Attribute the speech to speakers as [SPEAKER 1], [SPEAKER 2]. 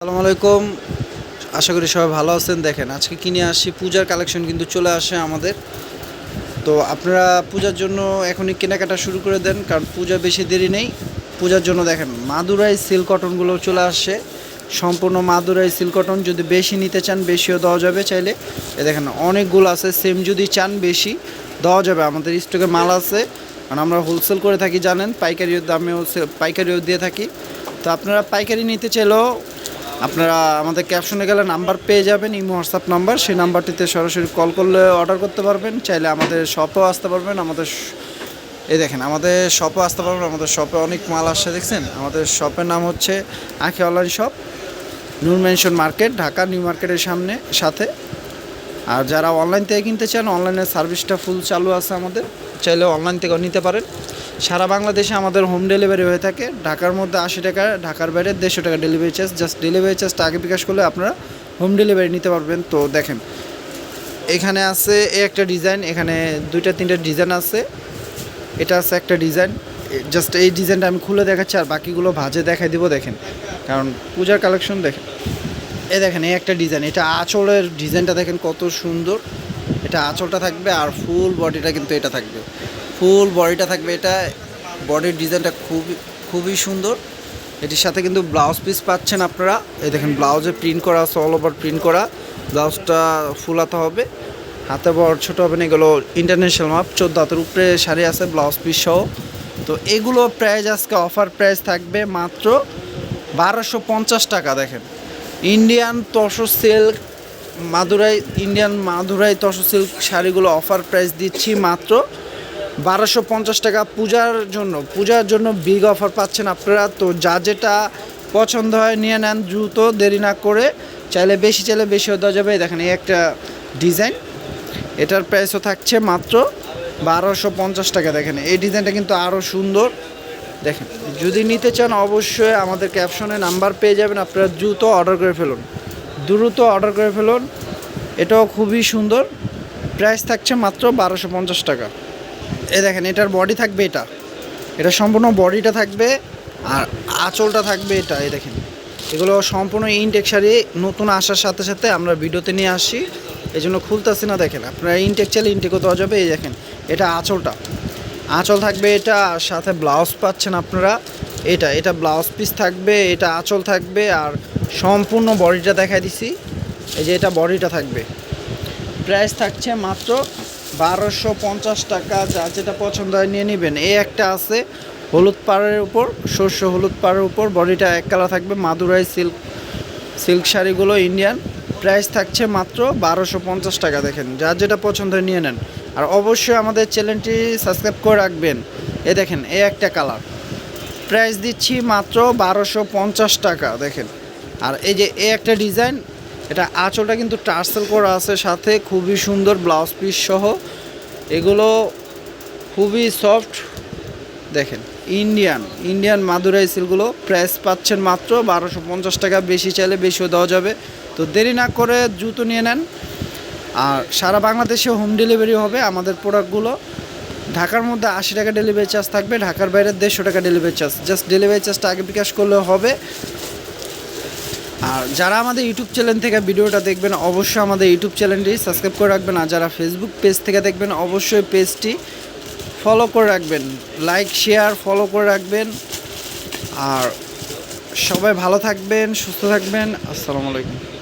[SPEAKER 1] আসসালামু আলাইকুম। আশা করি সবাই ভালো আছেন। দেখেন, আজকে কিনে আসি? পূজার কালেকশন কিন্তু চলে আসে আমাদের। তো আপনারা পূজার জন্য এখনই কেনাকাটা শুরু করে দেন, কারণ পূজা বেশি দেরি নেই। পূজার জন্য দেখেন, মাদুরাই সিল্ক কটনগুলো চলে আসে সম্পূর্ণ মাদুরাই সিল্ক কটন। যদি বেশি নিতে চান, বেশিও দেওয়া যাবে চাইলে। এ দেখেন, অনেকগুলো আছে। সেম যদি চান, বেশি দেওয়া যাবে। আমাদের স্টকে মাল আছে। কারণ আমরা হোলসেল করে থাকি, জানেন। পাইকারিও দামেও পাইকারিও দিয়ে থাকি। তো আপনারা পাইকারি নিতে চাইলেও আপনারা আমাদের ক্যাপশনে গেলে নাম্বার পেয়ে যাবেন, ইমো হোয়াটসঅ্যাপ নাম্বার সেই নাম্বারটিতে সরাসরি কল করলে অর্ডার করতে পারবেন। চাইলে আমাদের শপেও আসতে পারবেন। আমাদের এই দেখেন, আমাদের শপে আসতে পারবেন। আমাদের শপে অনেক মাল আসছে, দেখছেন? আমাদের শপের নাম হচ্ছে Ankhi online shop Noor mansion market Dhaka new মার্কেটের সামনে, সাথে। আর যারা অনলাইন থেকে কিনতে চান অনলাইনের সার্ভিসটা ফুল চালু আছে আমাদের। চাইলে অনলাইন থেকেও নিতে পারেন। সারা বাংলাদেশে আমাদের হোম ডেলিভারি হয়ে থাকে। ঢাকার মধ্যে আশি টাকা, ঢাকার বাইরে দেড়শো টাকা ডেলিভারি চার্জ জাস্ট ডেলিভারি চার্জটা আগে বিকাশ করলে আপনারা হোম ডেলিভারি নিতে পারবেন। তো দেখেন, এখানে আছে এই একটা ডিজাইন এখানে দুইটা, তিনটা ডিজাইন আছে। এটা আছে একটা ডিজাইন জাস্ট এই ডিজাইনটা আমি খুলে দেখাচ্ছি আর বাকিগুলো ভাজে দেখাই দিব, দেখেন। কারণ পূজার কালেকশন দেখেন। এ দেখেন, এই একটা ডিজাইন এটা আঁচলের ডিজাইনটা দেখেন কত সুন্দর। এটা আঁচলটা থাকবে আর ফুল বডিটা কিন্তু এটা থাকবে। ফুল বডিটা থাকবে, এটা বডির ডিজাইনটা খুবই খুবই সুন্দর। এটির সাথে কিন্তু ব্লাউজ পিস পাচ্ছেন আপনারা। এই দেখেন, ব্লাউজে প্রিন্ট করা আছে অল ওভার প্রিন্ট করা। ব্লাউজটা ফুলাতে হবে। হাতে বড়, ছোটো হবে না, এগুলো ইন্টারন্যাশনাল মাপ। চোদ্দ হাতের উপরে শাড়ি আছে, ব্লাউজ পিস সহ। তো এগুলো প্রাইস আজকে, অফার প্রাইস থাকবে মাত্র বারোশো পঞ্চাশ টাকা, দেখেন। ইন্ডিয়ান তসো সিল্ক মাদুরাই, ইন্ডিয়ান মাদুরাই তসো সিল্ক শাড়িগুলো অফার প্রাইস দিচ্ছি মাত্র বারোশো পঞ্চাশ টাকা পূজার জন্য পূজার জন্য বিগ অফার পাচ্ছেন আপনারা। তো যা যেটা পছন্দ হয় নিয়ে নেন, দ্রুত দেরি না করে। চাইলে বেশি, চাইলে বেশিও দেওয়া যাবে। দেখেন, এই একটা ডিজাইন এটার প্রাইসও থাকছে মাত্র বারোশো পঞ্চাশ টাকা। দেখেন, এই ডিজাইনটা কিন্তু আরও সুন্দর। দেখেন, যদি নিতে চান অবশ্যই আমাদের ক্যাপশনে নাম্বার পেয়ে যাবেন। আপনারা দ্রুত অর্ডার করে ফেলুন। দ্রুত অর্ডার করে ফেলুন। এটাও খুবই সুন্দর। প্রাইস থাকছে মাত্র বারোশো পঞ্চাশ টাকা। এই দেখেন, এটার বডি থাকবে এটা। এটা সম্পূর্ণ বডিটা থাকবে আর আঁচলটা থাকবে এটা, এই দেখেন। এগুলো সম্পূর্ণ ইনটেক শাড়ি নতুন আসার সাথে সাথে আমরা ভিডিওতে নিয়ে আসি। এই জন্য খুলতেছি না, দেখেন, আপনারা ইনটেক চাইলে ইনটেকও দেওয়া যাবে, এই দেখেন, এটা আঁচলটা। আঁচল থাকবে এটা, আর সাথে ব্লাউজ পাচ্ছেন আপনারা, এটা এটা ব্লাউজ পিস থাকবে, এটা আঁচল থাকবে, আর সম্পূর্ণ বডিটা দেখাই দিছি। এই যে এটা বডিটা থাকবে। প্রাইস থাকছে মাত্র বারোশো পঞ্চাশ টাকা, যা যেটা পছন্দ হয় নিয়ে নেবেন। এই একটা আছে হলুদ পাড়ের উপর শস্য হলুদ পাড়ের উপর। বডিটা এক কালার থাকবে, মাদুরাই সিল্ক সিল্ক শাড়িগুলো ইন্ডিয়ান। প্রাইস থাকছে মাত্র বারোশো পঞ্চাশ টাকা, দেখেন। যার যেটা পছন্দ হয় নিয়ে নেন। আর অবশ্যই আমাদের চ্যানেলটি সাবস্ক্রাইব করে রাখবেন। এ দেখেন, এই একটা কালার। প্রাইস দিচ্ছি মাত্র বারোশো পঞ্চাশ টাকা, দেখেন। আর এই যে এ একটা ডিজাইন এটা আঁচলটা কিন্তু টার্সেল করা আছে সাথে, খুবই সুন্দর ব্লাউজ পিস সহ। এগুলো খুবই সফট দেখেন ইন্ডিয়ান ইন্ডিয়ান মাদুরাই সিলগুলো প্রাইস পাচ্ছেন মাত্র বারোশো পঞ্চাশ টাকা, বেশি চাইলে বেশিও দেওয়া যাবে। তো দেরি না করে জুতো নিয়ে নেন। আর সারা বাংলাদেশে হোম ডেলিভারি হবে আমাদের প্রোডাক্টগুলো ঢাকার মধ্যে আশি টাকা ডেলিভারি চার্জ থাকবে, ঢাকার বাইরে দেড়শো টাকা ডেলিভারি চার্জ জাস্ট ডেলিভারি চার্জটা আগে বিকাশ করলে হবে। আর যারা আমাদের ইউটিউব চ্যানেল থেকে ভিডিওটা দেখবেন, অবশ্যই আমাদের ইউটিউব চ্যানেলটি সাবস্ক্রাইব করে রাখবেন। আর যারা ফেসবুক পেজ থেকে দেখবেন, অবশ্যই পেজটি ফলো করে রাখবেন। লাইক শেয়ার ফলো করে রাখবেন। আর সবাই ভালো থাকবেন, সুস্থ থাকবেন। আসসালামু আলাইকুম।